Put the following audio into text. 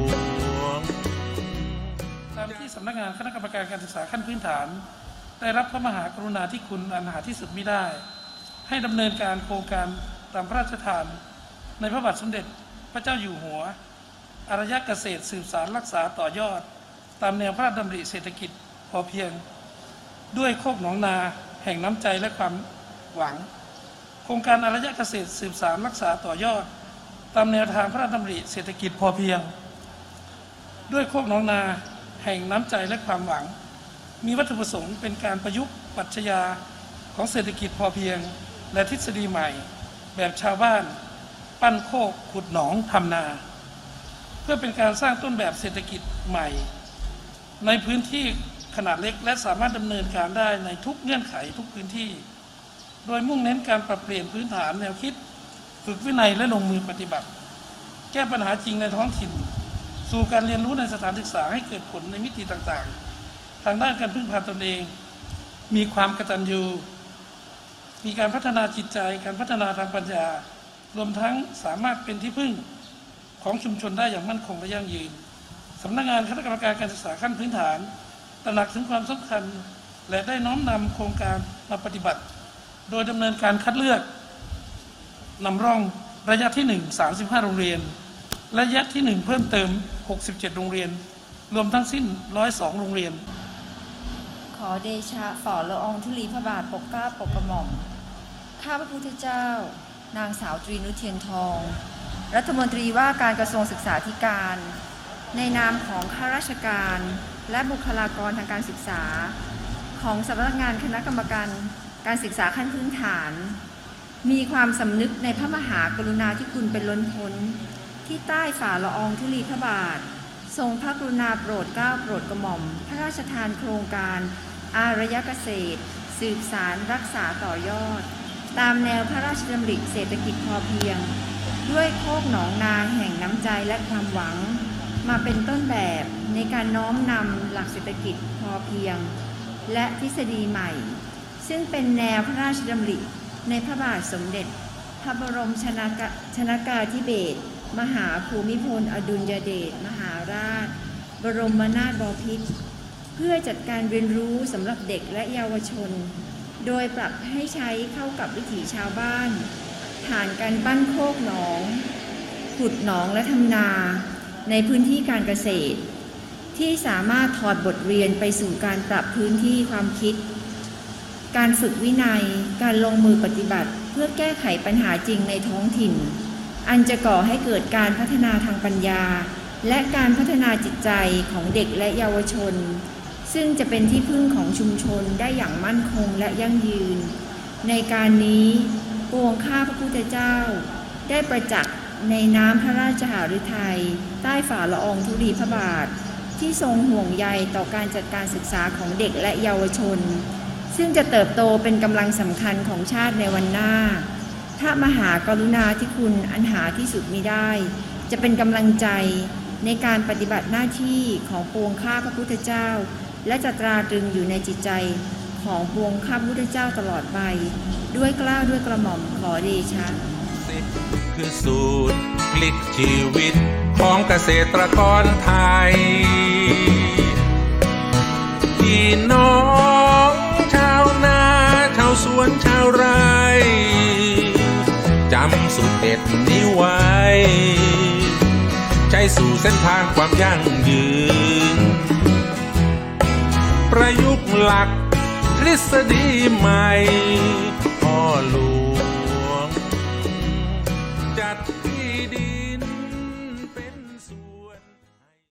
ว การการศึกษาขั้นพื้นฐาน ได้รับพระมหากรุณาธิคุณอันหาที่สุดมิได้ ให้ดำเนินการโครงการตามพระราชทาน ในพระบาทสมเด็จพระเจ้าอยู่หัวอารยเกษตรสืบสารรักษาต่อยอด ตามแนวพระราชดำริเศรษฐกิจพอเพียง ด้วยโคกหนองนาแห่งน้ำใจและความหวัง โครงการอารยเกษตรสืบสารรักษาต่อยอด ตามแนวทางพระราชดำริเศรษฐกิจพอเพียง ด้วยโคกหนองนา แห่งน้ำใจและความหวัง มีวัตถุประสงค์เป็นการประยุกต์ปรัชญาของเศรษฐกิจพอเพียง และทฤษฎีใหม่ แบบชาวบ้าน ปั้นโคกขุดหนองทำนา เพื่อเป็นการสร้างต้นแบบเศรษฐกิจใหม่ ในพื้นที่ขนาดเล็กและสามารถดำเนินการได้ในทุกเงื่อนไขทุกพื้นที่ โดยมุ่งเน้นการปรับเปลี่ยนพื้นฐานแนวคิด ฝึกวินัยและลงมือปฏิบัติ แก้ปัญหาจริงในท้องถิ่น สู่การเรียนรู้ในสถานศึกษาให้เกิดผลในมิติต่างๆ ทางด้านการพึ่งพาตนเอง มีความกตัญญู มีการพัฒนาจิตใจ การพัฒนาทางปัญญา รวมทั้งสามารถเป็นที่พึ่งของชุมชนได้อย่างมั่นคงและยั่งยืนสำนักงานคณะกรรมการการศึกษาขั้นพื้นฐาน ตระหนักถึงความสำคัญ และได้น้อมนำโครงการมาปฏิบัติ โดยดำเนินการคัดเลือกนำร่องระยะที่ 1 35 โรงเรียน ระยะที่ 1 เพิ่มเติม 67 โรงเรียน รวมทั้งสิ้น 102 โรงเรียน ขอเดชะฝ่าละอองธุลีพระบาทปกเกล้าปกกระหม่อม ข้าพระพุทธเจ้า นางสาวตรีนุเทียนทอง รัฐมนตรีว่าการกระทรวงศึกษาธิการ ในนามของข้าราชการ และบุคลากรทางการศึกษา ของสำนักงานคณะกรรมการการศึกษาขั้นพื้นฐาน มีความสำนึกในพระมหากรุณาธิคุณเป็นล้นพ้น ที่ใต้ฝ่าละอองธุลีพระบาท ทรงพระกรุณาโปรดเกล้าโปรดกระหม่อม พระราชทานโครงการ อารยเกษตร สืบสารรักษาต่อยอด ตามแนวพระราชดำริเศรษฐกิจพอเพียง ด้วยโคกหนองนาแห่งน้ำใจและความหวัง มาเป็นต้นแบบในการน้อมนำหลักเศรษฐกิจพอเพียง และทฤษฎีใหม่ ซึ่งเป็นแนวพระราชดำริในพระบาทสมเด็จ พระบรมชนากาชนากาธิเบศร มหาภูมิพล อดุลยเดชมหาราช บรมนาถบพิตรเพื่อจัดการเรียนรู้สำหรับเด็กและเยาวชน โดยปรับให้ใช้เข้ากับวิถีชาวบ้านผ่านการปั้นโคกหนอง ขุดหนองและทำนา ในพื้นที่การเกษตร ที่สามารถถอดบทเรียนไปสู่การปรับพื้นที่ความคิด การฝึกวินัย การลงมือปฏิบัติ เพื่อแก้ไขปัญหาจริงในท้องถิ่น อันจะก่อให้เกิดการพัฒนาทางปัญญา และการพัฒนาจิตใจของเด็กและเยาวชน ซึ่งจะเป็นที่พึ่งของชุมชนได้อย่างมั่นคงและยั่งยืน ในการนี้ปวงข้าพระพุทธเจ้า ได้ประจักษ์ในน้ำพระราชหฤทัยใต้ฝ่าละอองธุลีพระบาท ที่ทรงห่วงใยต่อการจัดการศึกษาของเด็กและเยาวชน ซึ่งจะเติบโตเป็นกำลังสำคัญของชาติในวันหน้า พระมหากรุณาธิคุณอันหาที่สุดมิได้ จะเป็นกำลังใจในการปฏิบัติหน้าที่ของปวงข้าพระพุทธเจ้า และจะตราตรึงอยู่ในจิตใจของปวงข้าพระพุทธเจ้าตลอดไป ด้วยกล้าวด้วยกระหม่อมขอเดชะคือสูตรพลิกชีวิตของเกษตรกรไทย เด็ดนิ้ไว้ ใจสู่เส้นทางความยั่งยืน ประยุกต์หลักทฤษฎีใหม่พ่อหลวง จัดที่ดี